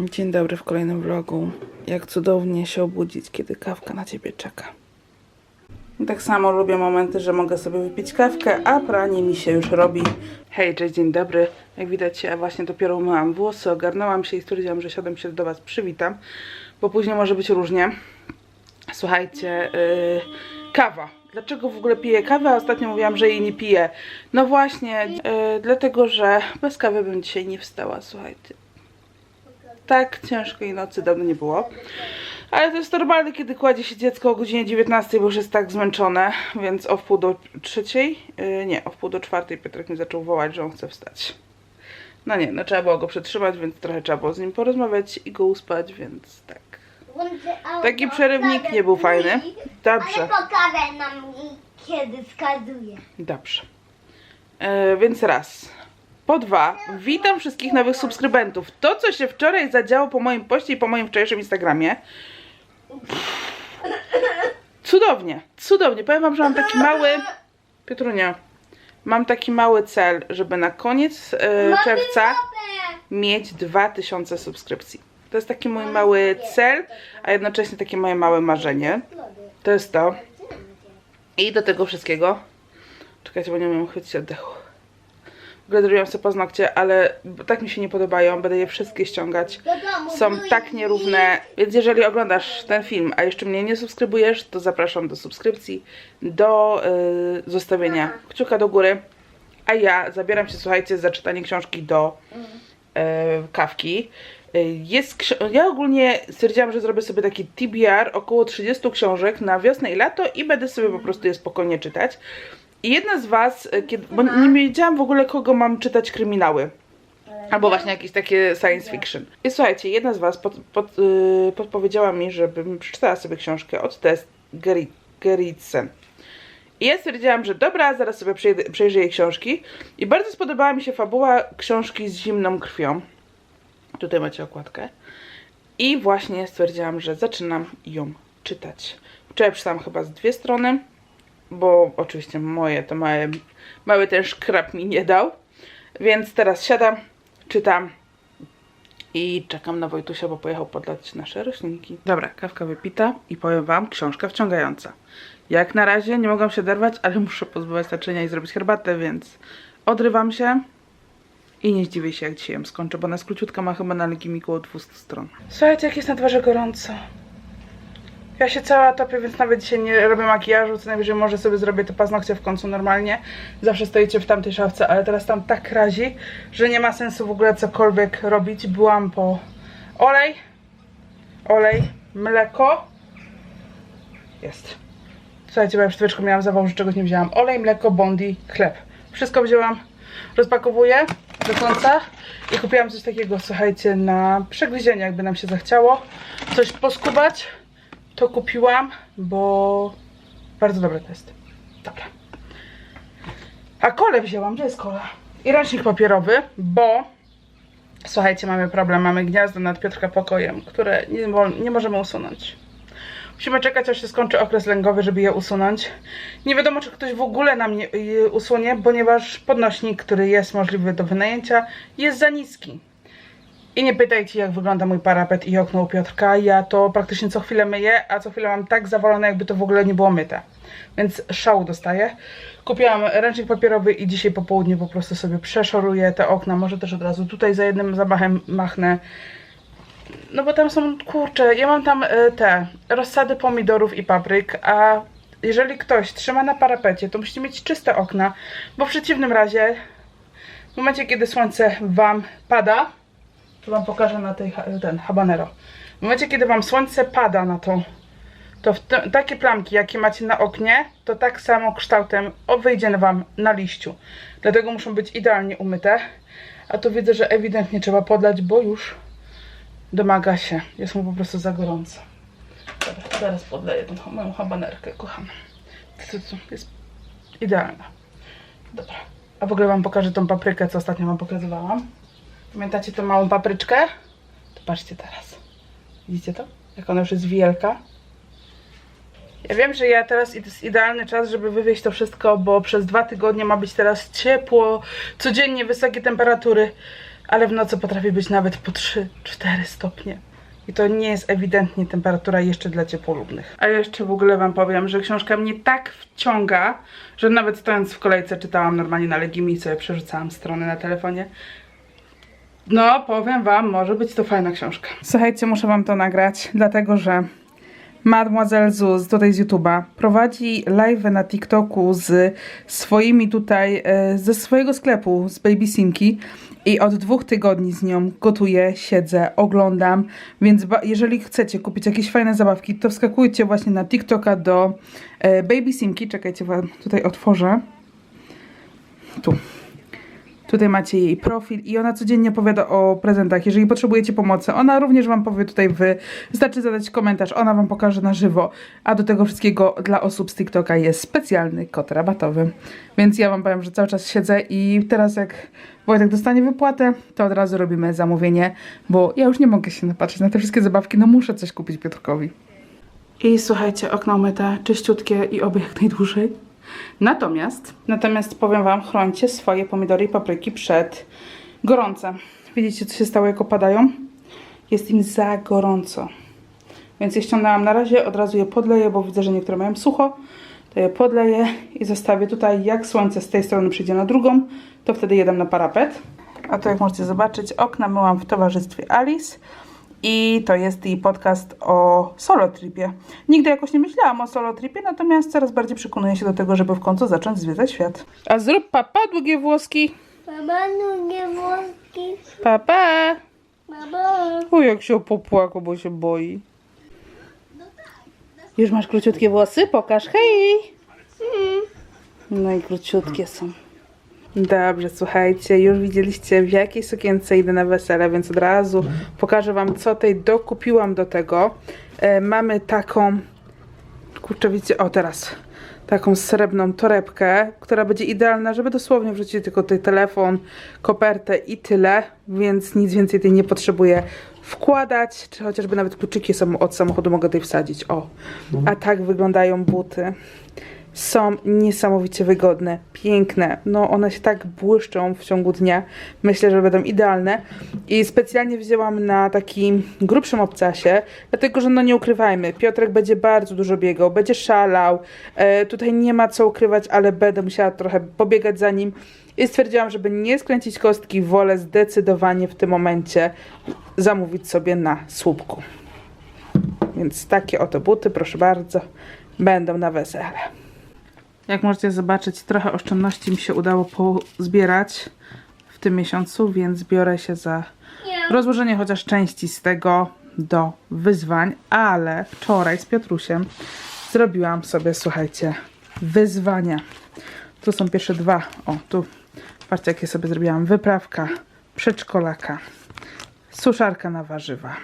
Dzień dobry w kolejnym vlogu. Jak cudownie się obudzić, kiedy kawka na ciebie czeka. Tak samo lubię momenty, że mogę sobie wypić kawkę, a pranie mi się już robi. Hej, cześć, dzień dobry. Jak widać, ja właśnie dopiero umyłam włosy, ogarnęłam się i stwierdziłam, że siadam się do Was przywitam, bo później może być różnie. Słuchajcie, yy, kawa. Dlaczego w ogóle piję kawę? Ostatnio mówiłam, że jej nie piję. No właśnie, yy, dlatego, że bez kawy bym dzisiaj nie wstała, słuchajcie. Tak ciężkiej nocy dawno nie było. Ale to jest normalne, kiedy kładzie się dziecko o godzinie 19, bo już jest tak zmęczone, więc o wpół do trzeciej, yy, nie, o wpół do czwartej Piotrek mi zaczął wołać, że on chce wstać. No nie, no trzeba było go przetrzymać, więc trochę trzeba było z nim porozmawiać i go uspać, więc tak. Taki przerywnik nie był fajny. Dobrze. Ale pokażę nam kiedy skazuje. Dobrze. E, więc raz. Po dwa, witam wszystkich nowych subskrybentów. To, co się wczoraj zadziało po moim poście i po moim wczorajszym Instagramie. Cudownie, cudownie. Powiem wam, że mam taki mały... Piotrunia, mam taki mały cel, żeby na koniec e, czerwca mieć 2000 subskrypcji. To jest taki mój mały cel, a jednocześnie takie moje małe marzenie. To jest to. I do tego wszystkiego. Czekajcie, bo nie umiem chwycić oddechu. Ogóle zrobiłam sobie paznokcie, ale tak mi się nie podobają. Będę je wszystkie ściągać. Są tak nierówne. Więc jeżeli oglądasz ten film, a jeszcze mnie nie subskrybujesz, to zapraszam do subskrypcji, do y, zostawienia kciuka do góry. A ja zabieram się, słuchajcie, za czytanie książki do y, kawki. Y, Jest, ja ogólnie stwierdziłam, że zrobię sobie taki TBR, około 30 książek na wiosnę i lato i będę sobie po prostu je spokojnie czytać. I jedna z Was, y, kiedy, bo nie wiedziałam w ogóle kogo mam czytać kryminały. Albo właśnie jakieś takie science fiction. I słuchajcie, jedna z Was pod, pod, y, podpowiedziała mi, żebym przeczytała sobie książkę od Tess Gerritsen. I ja stwierdziłam, że dobra, zaraz sobie przejdę, przejrzę jej książki. I bardzo spodobała mi się fabuła książki z zimną krwią. Tutaj macie okładkę. I właśnie stwierdziłam, że zaczynam ją czytać. Wczoraj przeczytałam chyba z dwie strony, bo oczywiście moje to małe, mały ten szkrab mi nie dał. Więc teraz siadam, czytam i czekam na Wojtusia, bo pojechał podlać nasze roślinki. Dobra, kawka wypita i powiem wam, książka wciągająca. Jak na razie nie mogłam się derwać, ale muszę pozbywać naczynia i zrobić herbatę, więc odrywam się i nie zdziwię się, jak dzisiaj ją skończę, bo ona jest króciutka, ma chyba na Legimi około 200 stron. Słuchajcie, jak jest na dworze gorąco. Ja się cała topię, więc nawet dzisiaj nie robię makijażu, co najwyżej może sobie zrobię te paznokcie w końcu normalnie. Zawsze stoicie w tamtej szafce, ale teraz tam tak razi, że nie ma sensu w ogóle cokolwiek robić. Byłam po olej, olej, mleko. Jest. Słuchajcie, bo ja przed chwileczką miałam zawał, że czegoś nie wzięłam. Olej, mleko, bondi, chleb. Wszystko wzięłam, rozpakowuję do końca i kupiłam coś takiego, słuchajcie, na przegryzienie, jakby nam się zachciało. Coś poskubać, to kupiłam, bo bardzo dobre to jest. Dobra. A kole wzięłam, gdzie jest kola? I ręcznik papierowy, bo słuchajcie, mamy problem, mamy gniazdo nad Piotrka pokojem, które nie, nie możemy usunąć. Musimy czekać, aż się skończy okres lęgowy, żeby je usunąć. Nie wiadomo, czy ktoś w ogóle nam je usunie, ponieważ podnośnik, który jest możliwy do wynajęcia, jest za niski. I nie pytajcie, jak wygląda mój parapet i okno u Piotrka. Ja to praktycznie co chwilę myję, a co chwilę mam tak zawalone, jakby to w ogóle nie było myte. Więc szału dostaję. Kupiłam ręcznik papierowy i dzisiaj po południu po prostu sobie przeszoruję te okna. Może też od razu tutaj za jednym zamachem machnę. No bo tam są, kurczę, ja mam tam y, te rozsady pomidorów i papryk, a jeżeli ktoś trzyma na parapecie, to musicie mieć czyste okna, bo w przeciwnym razie, w momencie kiedy słońce wam pada, to wam pokażę na tej, ten habanero. W momencie kiedy wam słońce pada na to, to te, takie plamki, jakie macie na oknie, to tak samo kształtem wyjdzie wam na liściu. Dlatego muszą być idealnie umyte. A tu widzę, że ewidentnie trzeba podlać, bo już domaga się. Jest mu po prostu za gorąco. Dobra, zaraz podleję tą moją habanerkę, kochana. Jest idealna. Dobra. A w ogóle wam pokażę tą paprykę, co ostatnio wam pokazywałam. Pamiętacie tą małą papryczkę? To patrzcie teraz. Widzicie to? Jak ona już jest wielka. Ja wiem, że ja teraz to jest idealny czas, żeby wywieźć to wszystko, bo przez dwa tygodnie ma być teraz ciepło, codziennie wysokie temperatury. ale w nocy potrafi być nawet po 3-4 stopnie. I to nie jest ewidentnie temperatura jeszcze dla ciepłolubnych. A jeszcze w ogóle Wam powiem, że książka mnie tak wciąga, że nawet stojąc w kolejce czytałam normalnie na Legimi i sobie przerzucałam strony na telefonie. No, powiem Wam, może być to fajna książka. Słuchajcie, muszę Wam to nagrać, dlatego że Mademoiselle Zuz, tutaj z YouTube'a, prowadzi live na TikToku z swoimi tutaj, e, ze swojego sklepu, z Baby Simki i od dwóch tygodni z nią gotuję, siedzę, oglądam, więc jeżeli chcecie kupić jakieś fajne zabawki, to wskakujcie właśnie na TikToka do e, Baby Simki, czekajcie, wam tutaj otworzę. Tu. Tutaj macie jej profil i ona codziennie opowiada o prezentach. Jeżeli potrzebujecie pomocy, ona również Wam powie tutaj wy. Wystarczy zadać komentarz, ona Wam pokaże na żywo. A do tego wszystkiego dla osób z TikToka jest specjalny kod rabatowy. Więc ja Wam powiem, że cały czas siedzę i teraz jak Wojtek dostanie wypłatę, to od razu robimy zamówienie, bo ja już nie mogę się napatrzeć na te wszystkie zabawki, no muszę coś kupić Piotrkowi. I słuchajcie, okno myte, czyściutkie i oby jak najdłużej. Natomiast, natomiast powiem Wam, chrońcie swoje pomidory i papryki przed gorącem. Widzicie, co się stało, jak opadają? Jest im za gorąco. Więc je ściągnęłam na razie, od razu je podleję, bo widzę, że niektóre mają sucho. To je podleję i zostawię tutaj, jak słońce z tej strony przyjdzie na drugą, to wtedy jedem na parapet. A to jak możecie zobaczyć, okna myłam w towarzystwie Alice. I to jest jej podcast o solo tripie. Nigdy jakoś nie myślałam o solo tripie, natomiast coraz bardziej przekonuję się do tego, żeby w końcu zacząć zwiedzać świat. A zrób papa długie włoski. Mama, długie włoski. Papa. Mama. O, jak się popłakał, bo się boi. Już masz króciutkie włosy? Pokaż, hej! No i króciutkie są. Dobrze, słuchajcie, już widzieliście w jakiej sukience idę na wesele, więc od razu pokażę wam, co tej dokupiłam do tego. E, mamy taką, kurczę, widzicie, o teraz, taką srebrną torebkę, która będzie idealna, żeby dosłownie wrzucić tylko tutaj telefon, kopertę i tyle, więc nic więcej tej nie potrzebuję wkładać, czy chociażby nawet kluczyki od samochodu mogę tutaj wsadzić, o. A tak wyglądają buty są niesamowicie wygodne, piękne. No one się tak błyszczą w ciągu dnia. Myślę, że będą idealne. I specjalnie wzięłam na takim grubszym obcasie, dlatego że no nie ukrywajmy, Piotrek będzie bardzo dużo biegał, będzie szalał. E, tutaj nie ma co ukrywać, ale będę musiała trochę pobiegać za nim. I stwierdziłam, żeby nie skręcić kostki, wolę zdecydowanie w tym momencie zamówić sobie na słupku. Więc takie oto buty, proszę bardzo, będą na wesele. Jak możecie zobaczyć, trochę oszczędności mi się udało pozbierać w tym miesiącu, więc biorę się za rozłożenie chociaż części z tego do wyzwań, ale wczoraj z Piotrusiem zrobiłam sobie, słuchajcie, wyzwania. Tu są pierwsze dwa. O, tu patrzcie, jakie sobie zrobiłam. Wyprawka przedszkolaka, suszarka na warzywa,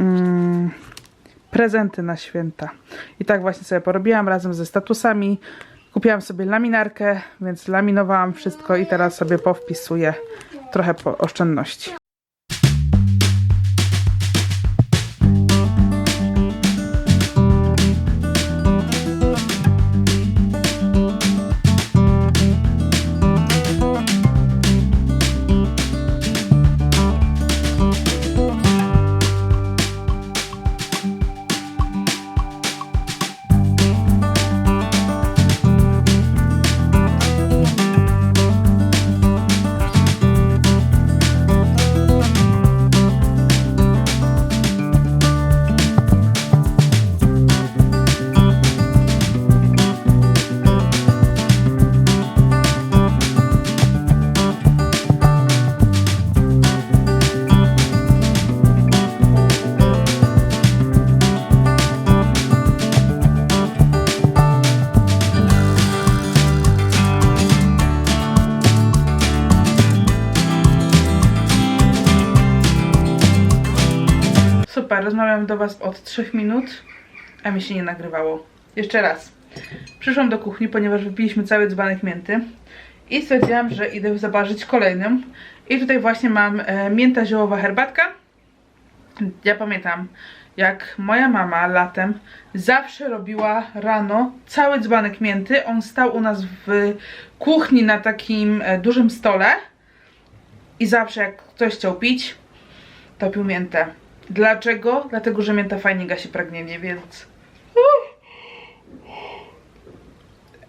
mm, prezenty na święta. I tak właśnie sobie porobiłam razem ze statusami. Kupiłam sobie laminarkę, więc laminowałam wszystko i teraz sobie powpisuję trochę po oszczędności. Super, rozmawiam do Was od 3 minut, a mi się nie nagrywało. Jeszcze raz. Przyszłam do kuchni, ponieważ wypiliśmy cały dzbanek mięty i stwierdziłam, że idę zabarzyć kolejnym. I tutaj właśnie mam e, mięta ziołowa herbatka. Ja pamiętam, jak moja mama latem zawsze robiła rano cały dzbanek mięty. On stał u nas w kuchni na takim e, dużym stole. i zawsze jak ktoś chciał pić, to pił miętę. Dlaczego? Dlatego, że mięta fajnie gasi pragnienie, więc...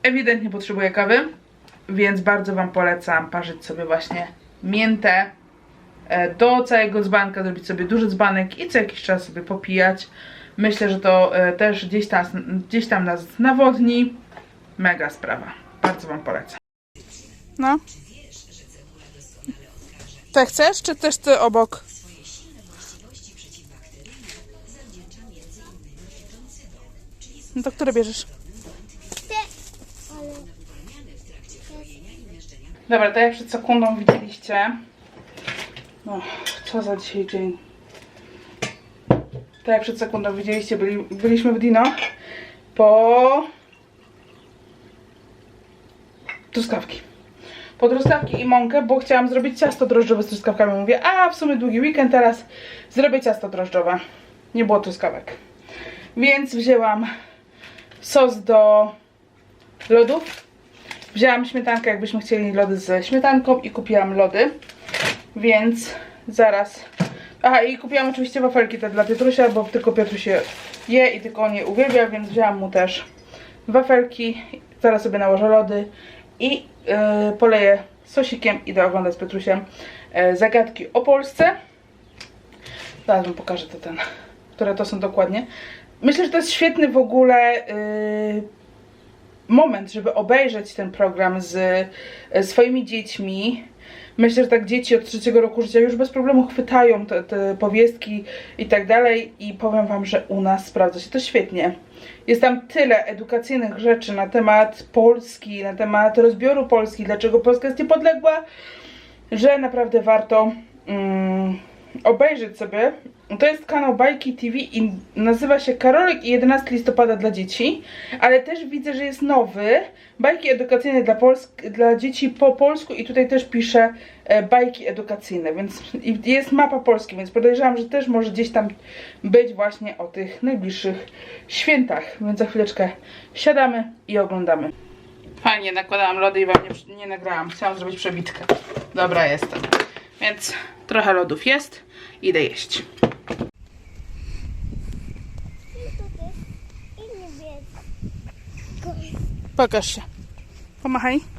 Ewidentnie potrzebuję kawy, więc bardzo Wam polecam parzyć sobie właśnie miętę e, do całego dzbanka, zrobić sobie duży dzbanek i co jakiś czas sobie popijać. Myślę, że to e, też gdzieś tam, gdzieś tam nas nawodni. Mega sprawa. Bardzo Wam polecam. No. Te chcesz, czy też ty obok? No to które bierzesz? Dobra, tak jak przed sekundą widzieliście. No, co za dzisiaj dzień. Tak jak przed sekundą widzieliście, byli, byliśmy w Dino po truskawki. Po truskawki i mąkę, bo chciałam zrobić ciasto drożdżowe z truskawkami. Mówię, a w sumie długi weekend, teraz zrobię ciasto drożdżowe. Nie było truskawek. Więc wzięłam sos do lodów. Wzięłam śmietankę, jakbyśmy chcieli lody ze śmietanką i kupiłam lody. Więc zaraz... Aha, i kupiłam oczywiście wafelki te dla Pietrusia, bo tylko Pietruś je je i tylko on je uwielbia, więc wzięłam mu też wafelki. Zaraz sobie nałożę lody i yy, poleję sosikiem. Idę oglądać z Pietrusiem yy, zagadki o Polsce. Zaraz wam pokażę to ten, które to są dokładnie. Myślę, że to jest świetny w ogóle yy, moment, żeby obejrzeć ten program z e, swoimi dziećmi. Myślę, że tak dzieci od trzeciego roku życia już bez problemu chwytają te, te powiestki i tak dalej i powiem wam, że u nas sprawdza się to świetnie. Jest tam tyle edukacyjnych rzeczy na temat Polski, na temat rozbioru Polski, dlaczego Polska jest niepodległa, że naprawdę warto mm, obejrzeć sobie. To jest kanał Bajki TV i nazywa się Karolek i 11 listopada dla dzieci, ale też widzę, że jest nowy Bajki edukacyjne dla, Polsk dla dzieci po polsku i tutaj też pisze e, bajki edukacyjne, więc jest mapa Polski, więc podejrzewam, że też może gdzieś tam być właśnie o tych najbliższych świętach, więc za chwileczkę siadamy i oglądamy. Fajnie, nakładałam lody i wam nie, nie nagrałam. Chciałam zrobić przebitkę. Dobra, jestem. Więc trochę lodów jest. Idę jeść. I niebiesko. Pokaż się. Pomachaj.